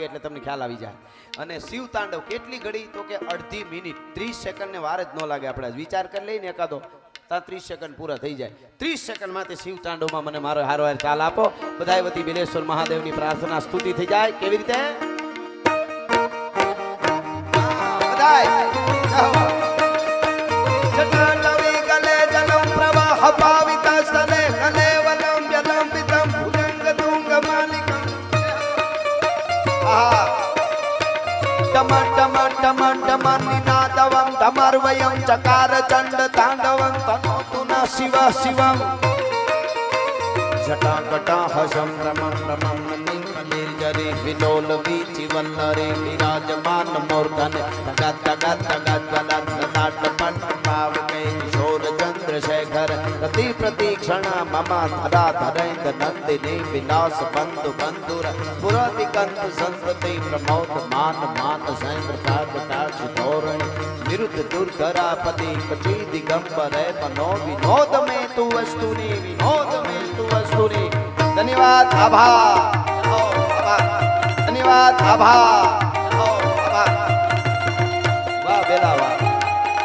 વાગે એટલે તમને ખ્યાલ આવી જાય. અને શિવ તાંડવ કેટલી ઘડી? તો કે અડધી મિનિટ. ત્રીસ સેકન્ડને વાર જ ન લાગે આપણે વિચાર કરી લઈને એકાદો. ત્યાં ત્રીસ સેકન્ડ પૂરા થઈ જાય. ત્રીસ સેકન્ડમાં તે શિવ તાંડવમાં મને મારો હારો હાર ચાલ આપો. બધાય વતી બિલેશ્વર મહાદેવની પ્રાર્થના સ્તુતિ થઈ જાય. કેવી રીતે? બધાય. ટમ ટમ ટમ ટમ નિનાદવમ ટમર્વયમ ચકાર ચંડ તાંડવમ તનોતુ ન શિવ શિવમ જટાકટા હસમ રમમ રમમ નિર્જરે વિલોલ વીચી વિરાજમાન મૂર્ધન તગત તગત તગત ગલત નાટ कर रति प्रतीक्षण मम धरा धरेन्द्र नंदिनी विनाश बंधु बंधुर। पुरति कंत संस्कृति प्रमोद मान मान सैन्द्र काज धोरण। निरुद्ध दुर्धरा पति पति दिगंबर है मनो विनोद में तू वस्तु ने, विनोद में तू वस्तु ने। धन्यवाद, आभा। धन्यवाद, आभा। वाह, बेला, वाह।